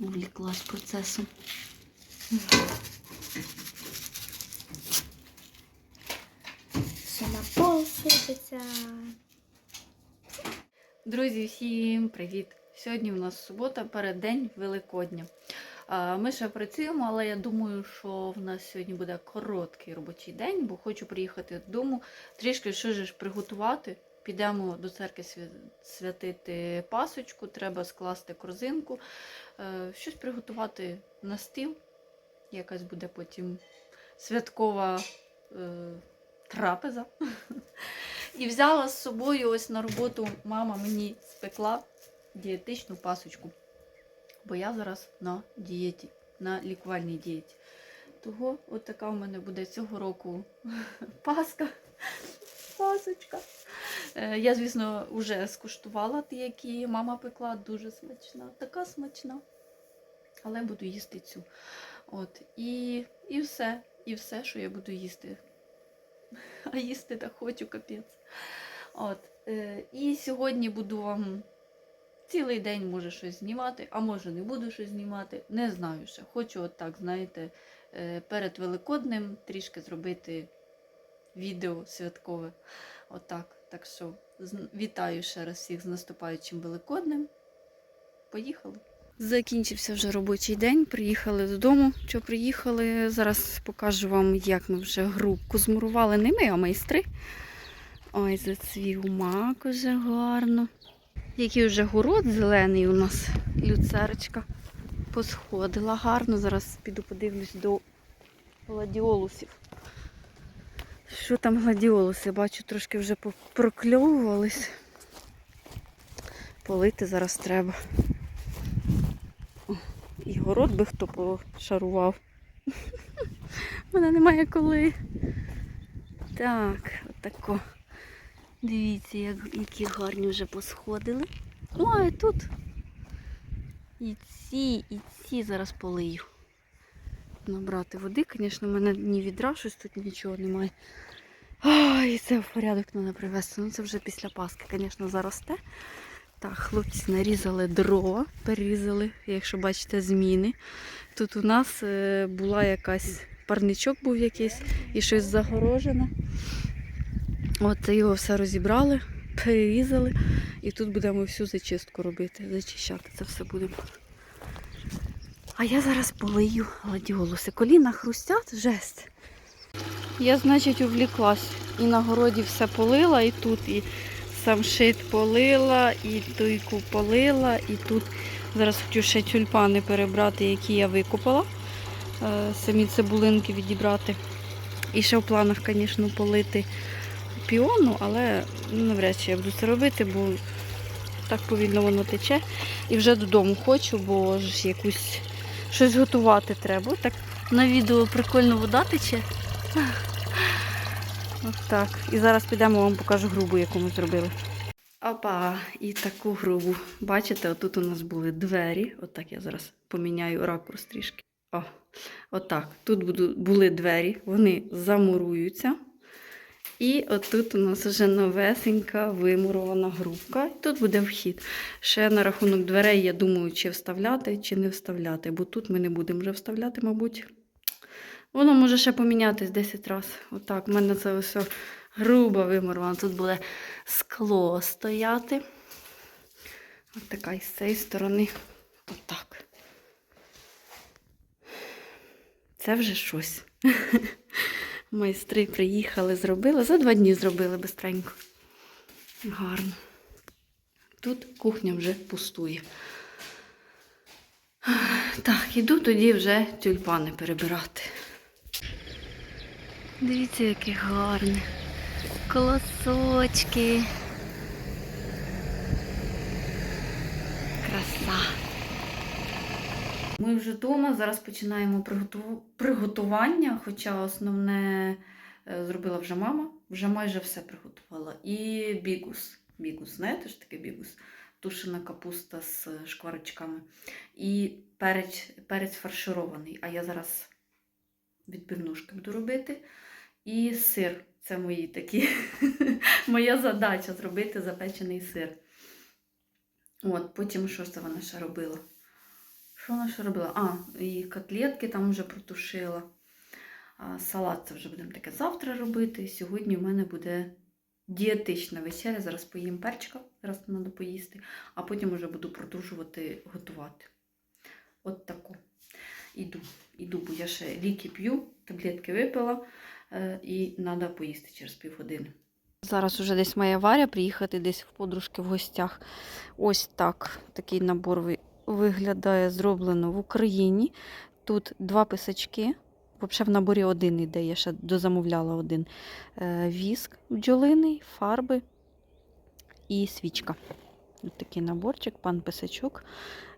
увліклась процесом. Ще на пол сипеться. Друзі, всім привіт! Сьогодні у нас субота, переддень Великодня. Ми ще працюємо, але я думаю, що в нас сьогодні буде короткий робочий день, бо хочу приїхати додому, трішки що ж приготувати. Підемо до церкви святити пасочку, треба скласти корзинку, е, щось приготувати на стіл. Якась буде потім святкова е, трапеза. І взяла з собою ось на роботу мама мені спекла дієтичну пасочку. Бо я зараз на дієті, на лікувальній дієті. Того от така у мене буде цього року паска. Пасочка. Е, Я, звісно, вже скуштувала ті, які мама пекла, дуже смачна, така смачна. Але буду їсти цю. От. І, і все, і все, що я буду їсти. А їсти так хочу, капець. От. Е, і сьогодні буду вам цілий день може щось знімати, а може не буду щось знімати. Не знаю ще. Хочу от так, знаєте, е, перед Великоднем трішки зробити відео святкове. Отак. Так що вітаю ще раз всіх з наступаючим Великоднем. Поїхали. Закінчився вже робочий день. Приїхали додому. Що приїхали? Зараз покажу вам, як ми вже грубку змурували. Не ми, а майстри. Ой, зацвів мак уже гарно. Який вже город зелений у нас, люцерочка посходила гарно. Зараз піду подивлюсь до гладіолусів. Що там гладіолуси? Бачу, трошки вже прокльовувались. Полити зараз треба. І город би хто пошарував. У мене немає коли. Так, отако. Дивіться, як, які гарні вже посходили. Ой, тут. І ці, і ці зараз полию. Набрати води, звісно, в мене ні відра, щось тут нічого немає. Ой, це в порядок треба привезти. Ну це вже після Паски, звісно, заросте. Так, хлопці нарізали дрова, перерізали, якщо бачите, зміни. Тут у нас е, була якась парничок був якийсь і щось загорожене. От його все розібрали, перерізали. І тут будемо всю зачистку робити, зачищати це все будемо. А я зараз полию гладіолуси. Коліна хрустять, жесть. Я, значить, увліклась. І на городі все полила, і тут, і самшит полила, і туйку полила, і тут зараз хочу ще тюльпани перебрати, які я викопала. Е, Самі цибулинки відібрати. І ще в планах, звісно, полити піону, але навряд чи я буду це робити, бо так повільно воно тече. І вже додому хочу, бо ж якусь щось готувати треба. Так на відео прикольно вода тече. От так. І зараз підемо вам покажу грубу, яку ми зробили. Опа, і таку грубу. Бачите, отут у нас були двері. Отак я зараз поміняю ракурс трішки. О, отак. Тут були двері, вони замуруються. І отут у нас вже новесенька вимурована грубка. Тут буде вхід. Ще на рахунок дверей я думаю, чи вставляти, чи не вставляти, бо тут ми не будемо вже вставляти, мабуть. Воно може ще помінятись 10 разів. Отак, у мене це все грубо вимуровано. Тут буде скло стояти. От така і з цієї сторони. Отак. Це вже щось. Майстри приїхали, зробили. За два дні зробили бистренько. Гарно. Тут кухня вже пустує. Так, іду тоді вже тюльпани перебирати. Дивіться, які гарні. Колосочки. Краса. Ми вже вдома, зараз починаємо приготування, хоча основне е, зробила вже мама, вже майже все приготувала. І бігус. Бігус, знаєте ж таке бігус? Тушена капуста з шкварочками. І перець, перець фарширований. А я зараз відбивнушки буду робити. І сир. Це мої такі. Моя задача зробити запечений сир. От, потім що це вона ще робила? Що вона ще робила? А, і котлетки там вже протушила. А, салат це вже будемо таке завтра робити. Сьогодні в мене буде дієтична вечеря. Зараз поїм перчика, зараз треба поїсти, а потім вже буду продовжувати готувати. От таку. Іду, іду, бо я ще ліки п'ю, таблетки випила е, і треба поїсти через півгодини. Зараз уже десь має Варя приїхати десь в подружки в гостях. Ось так такий набор виглядає зроблено в Україні. Тут два писачки. Взагалі в наборі один іде, я ще дозамовляла один. Е, Віск бджолиний, фарби і свічка. Ось такий наборчик, пан писачок.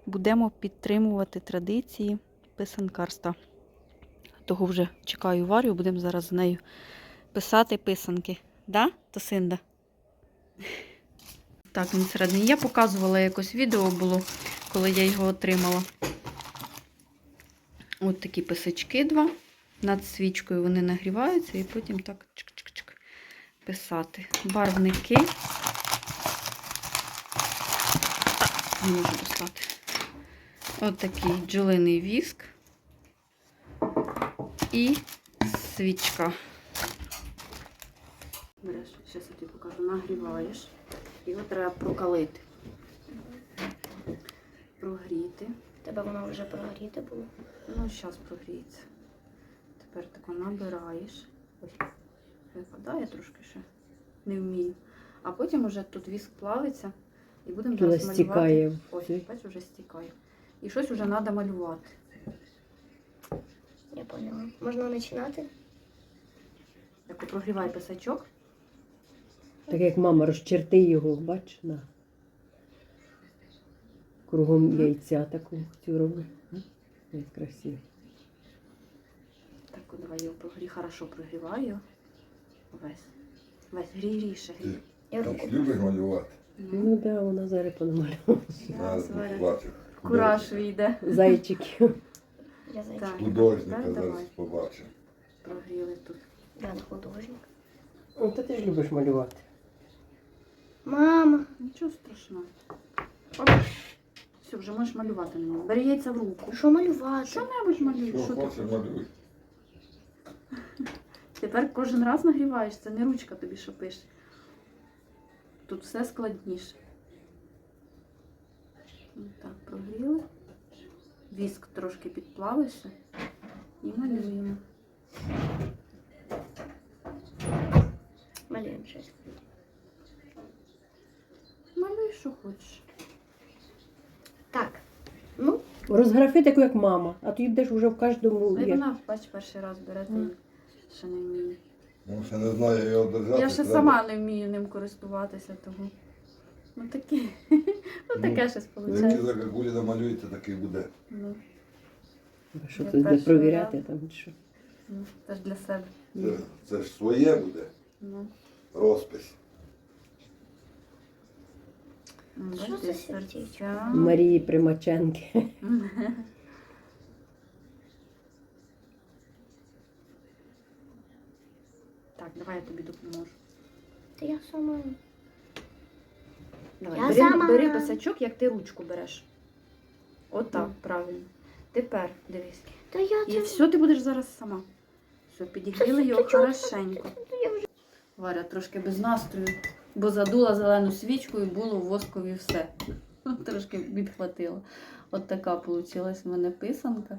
Будемо підтримувати традиції писанкарства. Того вже чекаю Варю, будемо зараз з нею писати писанки. Да, Тосинда? Так, він всередині. Я показувала якось відео було, коли я його отримала. От такі писачки два. Над свічкою вони нагріваються і потім так чик-чик-чик писати. Барвники. Не можу достати. От такий бджолиний віск. І свічка. Береш, зараз я тобі покажу, нагріваєш. Його треба прокалити. Прогріти. Тебе воно вже прогріте було. Ну, зараз прогріється. Тепер тако набираєш. Ой, випадає трошки ще. Не вмію. А потім уже тут віск плавиться і будемо зараз стікає малювати. Ось, цей. бачиш, вже стікає. І щось вже треба малювати. Я поняла. Можна починати? Так, прогрівай писачок. Так як мама розчерти його, бач, на. Кругом яйця таку цю роби. Як красиво. Так, от давай його прогрій. Хорошо прогрівай його. Весь. Весь грій. Я Ти руку. любиш малювати? Ну, Ну так, да, вона зараз понамалювала. зараз Я Варя бачу. Кураж вийде. Зайчиків. Я зайчик. Так. Художника Тепер зараз давай. Прогріли тут. Я не художник. О, то ти ж любиш малювати. Мама. Нічого страшного. Оп. Все, вже можеш малювати на ньому. Бери яйця в руку. Що малювати? Що-небудь малюй. Що Що ти хочеш малюй. Тепер кожен раз нагріваєш, це не ручка тобі що пише. Тут все складніше. Так, прогріли. Віск трошки підплавився. І малюємо. Малюємо щось. Малюй, що хочеш. Так. Ну, Розграфи таку, як мама, а ти йдеш вже в кожному. Ну, і вона, бач, перший раз бере, ти ще не вміє. Ну, ще не знаю його держати. Я ще треба. сама не вмію ним користуватися, тому. Ну таке. Ну таке щось Який виходить. за какулі намалюється, такий буде. Ну, Що Я тут перший провіряти раз. там чи що. ну, це ж для себе. Це, це ж своє буде. Ну. Розпис. Ну, Що бачите, сердечко? Марії Примаченки. Так, давай я тобі допоможу. та я сама. Давай, Я бери, сама. бери писачок, як ти ручку береш. Отак, Ну. правильно. Тепер дивись. Та я І це. все ти будеш зараз сама. Все, підігріли його хорошенько. Варя трошки без настрою, бо задула зелену свічку і було в воскові все. Трошки відхватила. От така вийшла в мене писанка.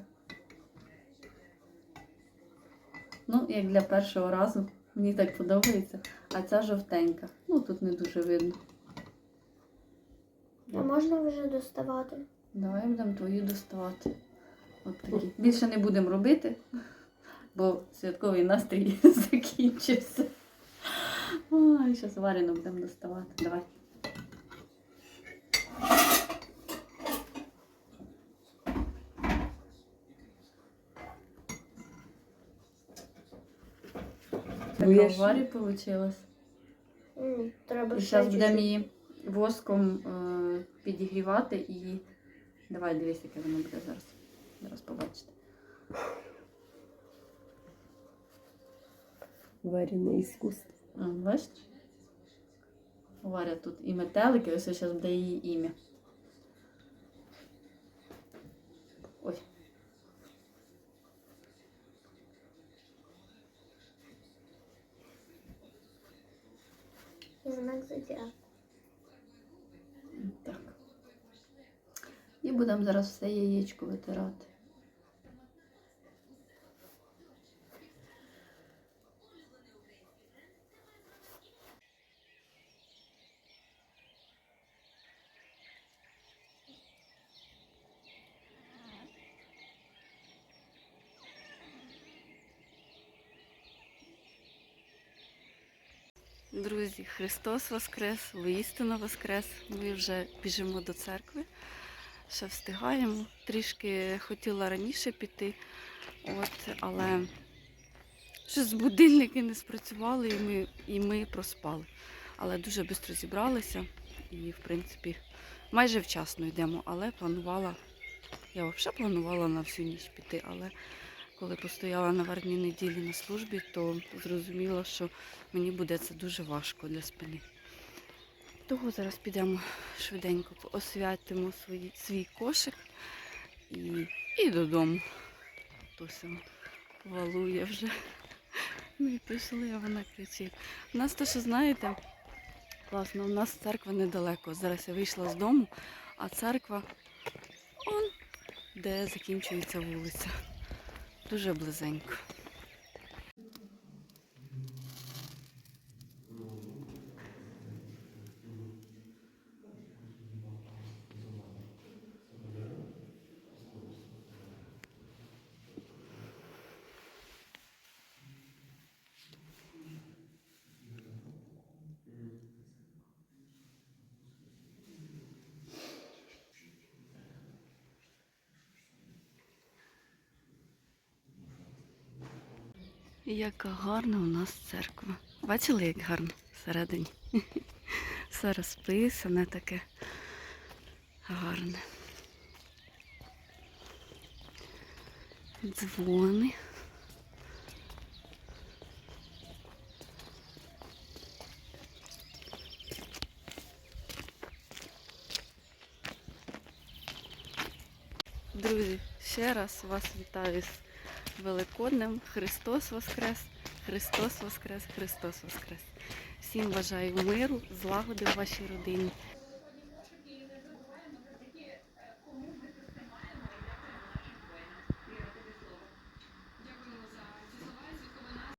Ну, як для першого разу. Мені так подобається. А ця жовтенька. Ну, тут не дуже видно. А можна вже доставати? Давай будемо твою доставати. От такі. Більше не будемо робити, бо святковий настрій закінчився. Ой, зараз варено будемо доставати. Давай. Така в варі вийшла. М, Треба І ще зараз будемо чуть-чуть. її воском е, підігрівати і. Давай дивись, яке воно буде зараз. Зараз побачите. Варене іскусство. Бачите? Варя тут і метелики, ось зараз буде її ім'я. Ой. Знак зодіаку. Так. І будемо зараз все яєчко витирати. Друзі, Христос Воскрес, воістину Воскрес. Ми вже біжимо до церкви. Ще встигаємо. Трішки хотіла раніше піти, от, але щось будильники не спрацювали і ми, і ми проспали. Але дуже швидко зібралися і, в принципі, майже вчасно йдемо. Але планувала, я взагалі планувала на всю ніч піти, але коли постояла на вербній неділі на службі, то зрозуміла, що мені буде це дуже важко для спини. Того зараз підемо швиденько освятимо свої, свій кошик і, і додому. Туся валує вже. Ми пішли, а вона кричить. У нас то, що знаєте, класно, у нас церква недалеко. Зараз я вийшла з дому, а церква он, де закінчується вулиця. Дуже близенько. Яка гарна у нас церква. Бачили, як гарно всередині? Все розписане таке гарне. Дзвони. Друзі, ще раз вас вітаю з Великоднем. Христос Воскрес! Христос Воскрес! Христос Воскрес! Всім бажаю миру, злагоди в вашій родині